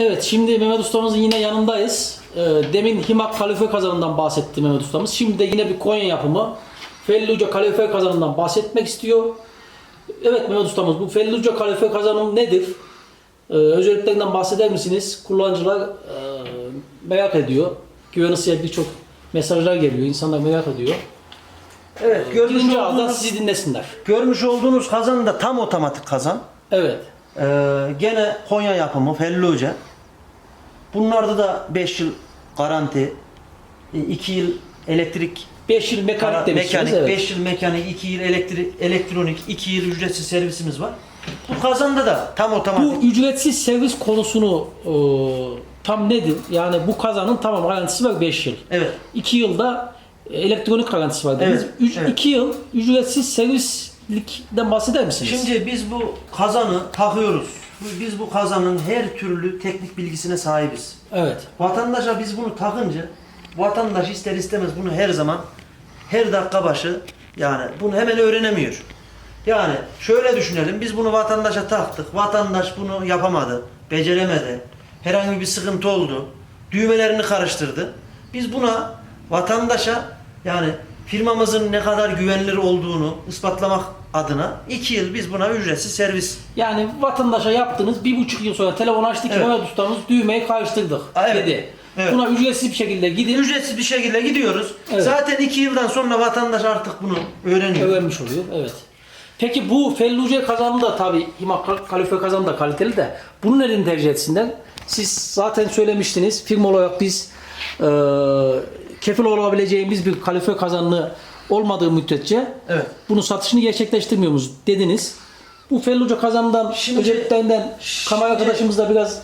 Evet şimdi Mehmet Ustamızın yine yanındayız. Ee, demin Himak kalife kazanından bahsetti Mehmet Ustamız. Şimdi de yine bir Konya yapımı Felluce kalife kazanından bahsetmek istiyor. Evet Mehmet Ustamız bu Felluce kalife kazanı nedir? Ee, özelliklerinden bahseder misiniz? Kullanıcılar e, merak ediyor. Güvenisiye birçok mesajlar geliyor. İnsanlar merak ediyor. Evet, görmüş Birinci ağızdan olduğunuz, sizi dinlesinler. görmüş olduğunuz kazan da tam otomatik kazan. Evet. Ee, gene Konya yapımı Felluce. Bunlarda da 5 yıl garanti, 2 yıl elektrik 5 yıl mekanik demiştiniz. mekanik, evet. 5 yıl mekanik, 2 yıl elektrik, elektronik, 2 yıl ücretsiz servisimiz var. Bu kazanda da tam Bu otomatik. ücretsiz servis konusunu e, tam nedir? Yani bu kazanın tamam garantisi var 5 yıl. Evet. 2 yılda elektronik garantisi var dediniz. Evet, 2 evet. yıl ücretsiz servislikten bahseder misiniz? Şimdi biz bu kazanı takıyoruz. Biz bu kazanın her türlü teknik bilgisine sahibiz. evet. Vatandaşa biz bunu takınca vatandaş ister istemez bunu her zaman her dakika başı yani bunu hemen öğrenemiyor. Yani şöyle düşünelim biz bunu vatandaşa taktık. Vatandaş bunu yapamadı, beceremedi. Herhangi bir sıkıntı oldu. Düğmelerini karıştırdı. Biz buna vatandaşa yani firmamızın ne kadar güvenilir olduğunu ispatlamak adına iki yıl biz buna ücretsiz servis Yani vatandaşa yaptınız bir buçuk yıl sonra telefon açtık Evet. Mehmet ustamız düğmeyi karıştırdık evet. dedi. Evet. Buna ücretsiz bir şekilde gidin ücretsiz bir şekilde gidiyoruz. Evet. Zaten iki yıldan sonra vatandaş artık bunu öğreniyor. öğrenmiş oluyor. Evet. Peki bu Felluce kazanı da tabi Himak kalife kazanı da kaliteli de bunu neden tercih etsinler? Siz zaten söylemiştiniz firma olarak biz e, kefil olabileceğimiz bir kalife kazanını olmadığı müddetçe Evet. bunu satışını gerçekleştirmiyoruz dediniz. Bu Felluce kazanından Şimdi- özelliklerinden kamera arkadaşımızla biraz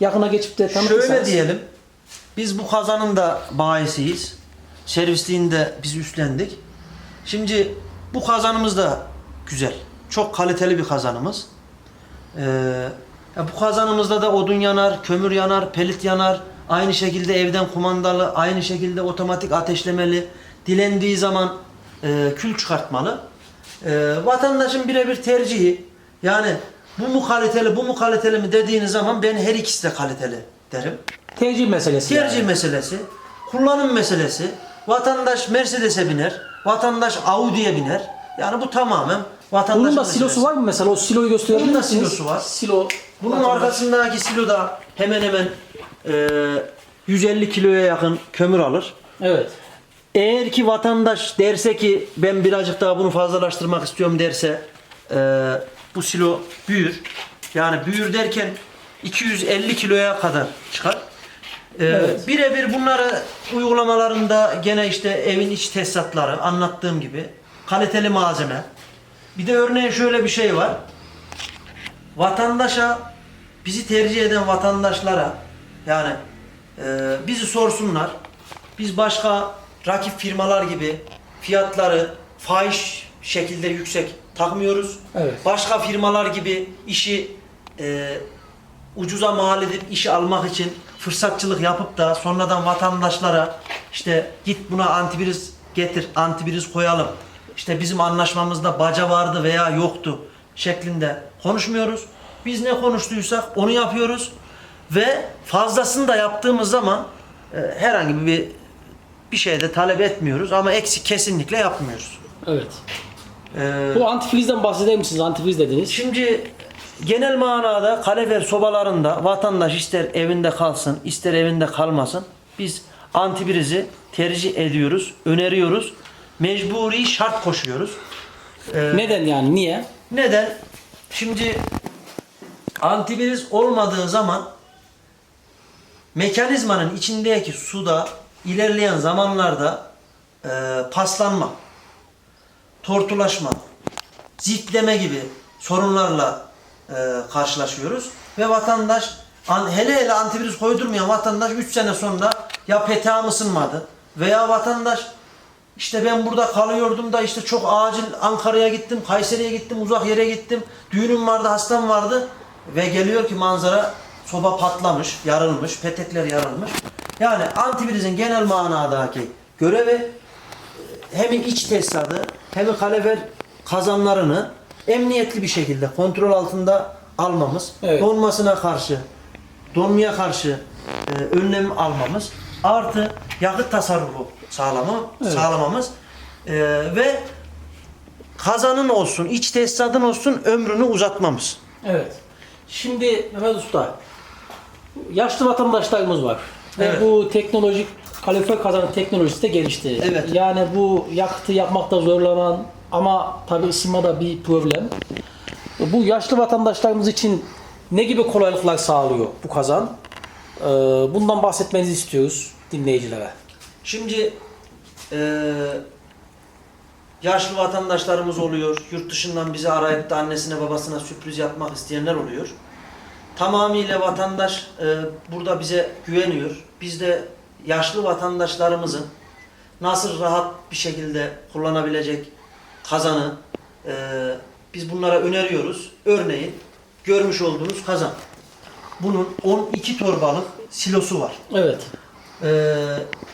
yakına geçip de tanıtırsanız. Şöyle diyelim. Biz bu kazanın da bayisiyiz. Servisliğini de biz üstlendik. Şimdi bu kazanımız da güzel. Çok kaliteli bir kazanımız. Ee, bu kazanımızda da odun yanar, kömür yanar, pelit yanar. Aynı şekilde evden kumandalı, aynı şekilde otomatik ateşlemeli. Dilendiği zaman e, kül çıkartmalı. E, vatandaşın birebir tercihi. Yani bu mu kaliteli, bu mu kaliteli mi dediğiniz zaman ben her ikisi de kaliteli derim. Tercih meselesi. Tercih yani. meselesi, kullanım meselesi. Vatandaş Mercedes'e biner, vatandaş Audi'ye biner. Yani bu tamamen vatandaş Bunun da silosu var mı mesela? O siloyu gösterebilir Bunun da silosu var. Silo. Bunun arkasındaki silo da hemen hemen e, 150 kiloya yakın kömür alır. Evet. Eğer ki vatandaş derse ki ben birazcık daha bunu fazlalaştırmak istiyorum derse e, bu silo büyür. Yani büyür derken 250 kiloya kadar çıkar. E, Evet. Birebir bunları uygulamalarında gene işte evin iç tesisatları anlattığım gibi kaliteli malzeme. Bir de örneğin şöyle bir şey var. Vatandaşa bizi tercih eden vatandaşlara yani e, bizi sorsunlar. Biz başka rakip firmalar gibi fiyatları fahiş şekilde yüksek takmıyoruz. Evet. Başka firmalar gibi işi e, ucuza mal edip işi almak için fırsatçılık yapıp da sonradan vatandaşlara işte git buna antivirüs getir, antivirüs koyalım. İşte bizim anlaşmamızda baca vardı veya yoktu şeklinde konuşmuyoruz. Biz ne konuştuysak onu yapıyoruz ve fazlasını da yaptığımız zaman e, herhangi bir bir şeyde talep etmiyoruz ama eksik kesinlikle yapmıyoruz. Evet. Ee, Bu antifrizden bahseder misiniz? Antifriz dediniz. Şimdi genel manada kalefer sobalarında vatandaş ister evinde kalsın, ister evinde kalmasın. Biz antibrizi tercih ediyoruz, öneriyoruz. Mecburi şart koşuyoruz. Ee, Neden yani? Niye? neden? Şimdi antibriz olmadığı zaman mekanizmanın içindeki suda ilerleyen zamanlarda e, paslanma, tortulaşma, ziftleme gibi sorunlarla e, karşılaşıyoruz. Ve vatandaş an- hele hele antivirüs koydurmayan vatandaş 3 sene sonra ya peteğim ısınmadı veya vatandaş işte ben burada kalıyordum da işte çok acil Ankara'ya gittim, Kayseri'ye gittim, uzak yere gittim. Düğünüm vardı, hastam vardı ve geliyor ki manzara soba patlamış, yarılmış, petekler yarılmış. Yani antivirüsün genel manadaki görevi hem iç tesisatı hem kalefer kazanlarını emniyetli bir şekilde kontrol altında almamız, Evet. donmasına karşı donmaya karşı e, önlem almamız artı yakıt tasarrufu sağlama, Evet. sağlamamız e, ve kazanın olsun, iç tesisatın olsun ömrünü uzatmamız. Evet. Şimdi Mehmet Usta, yaşlı vatandaşlarımız var. Ve Evet. bu teknolojik kalorifer kazanı teknolojisi de gelişti. Evet. Yani bu yakıtı yapmakta zorlanan ama tabi ısınmada bir problem. Bu yaşlı vatandaşlarımız için ne gibi kolaylıklar sağlıyor bu kazan? Ee, Bundan bahsetmenizi istiyoruz dinleyicilere. Şimdi e, yaşlı vatandaşlarımız oluyor. Yurt dışından bizi arayıp da annesine babasına sürpriz yapmak isteyenler oluyor. Tamamıyla vatandaş e, burada bize güveniyor. Biz de yaşlı vatandaşlarımızın nasıl rahat bir şekilde kullanabilecek kazanı e, biz bunlara öneriyoruz. Örneğin görmüş olduğunuz kazan. Bunun 12 torbalık silosu var. Evet. Ee,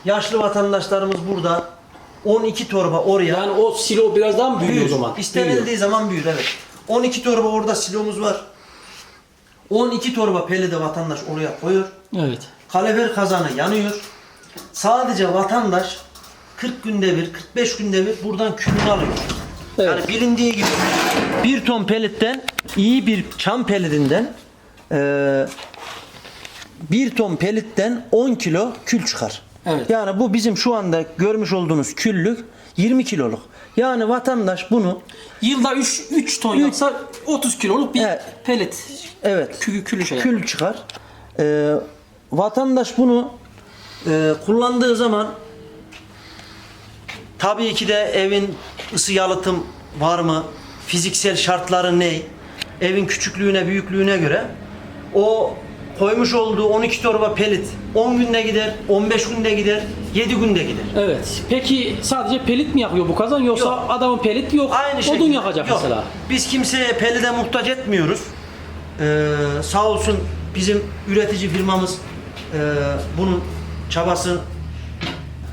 yaşlı vatandaşlarımız burada 12 torba oraya Yani o silo biraz daha mı büyüyor o zaman? İstenildiği Büyüyor. zaman büyür evet. 12 torba orada silomuz var. 12 torba peli de vatandaş oraya koyuyor. Evet. Kalever kazanı yanıyor. Sadece vatandaş 40 günde bir, 45 günde bir buradan külünü alıyor. Evet. Yani bilindiği gibi bir ton pelitten iyi bir çam pelitinden eee bir ton pelitten 10 kilo kül çıkar. Evet. Yani bu bizim şu anda görmüş olduğunuz küllük 20 kiloluk. Yani vatandaş bunu Yılda 3 3 ton yapsa 30 kiloluk bir Evet. pelet evet kü külü şey. kül çıkar. Eee, vatandaş bunu eee, kullandığı zaman tabii ki de evin ısı yalıtım var mı? Fiziksel şartları ne? Evin küçüklüğüne, büyüklüğüne göre o koymuş olduğu 12 torba pelit 10 günde gider, 15 günde gider, 7 günde gider. Evet. Peki sadece pelit mi yakıyor bu kazan yoksa Yok. adamın pelit yok. Aynı odun şekilde. yakacak Yok. mesela. Biz kimseye pelide muhtaç etmiyoruz. Ee, sağ olsun bizim üretici firmamız e, bunun çabası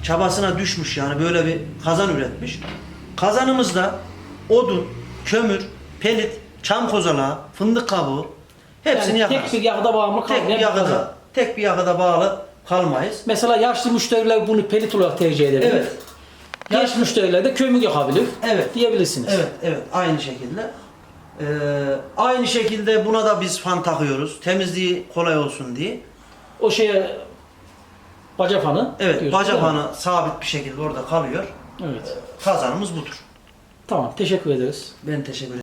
çabasına düşmüş yani böyle bir kazan üretmiş. Kazanımızda odun, kömür, pelit, çam kozalağı, fındık kabuğu hepsini Yani yakarız. tek bir yakıda bağımlı tek bir tek bir yakada bağlı kalmayız. Mesela yaşlı müşteriler bunu pelit olarak tercih edebilir. Evet. Genç müşteriler de kömür yakabilir. Evet. Diyebilirsiniz. Evet, evet. Aynı şekilde. Ee, aynı şekilde buna da biz fan takıyoruz. Temizliği kolay olsun diye. O şeye baca fanı. Evet, baca fanı sabit bir şekilde orada kalıyor. Evet. Kazanımız budur. Tamam. Teşekkür ederiz. Ben teşekkür ederim.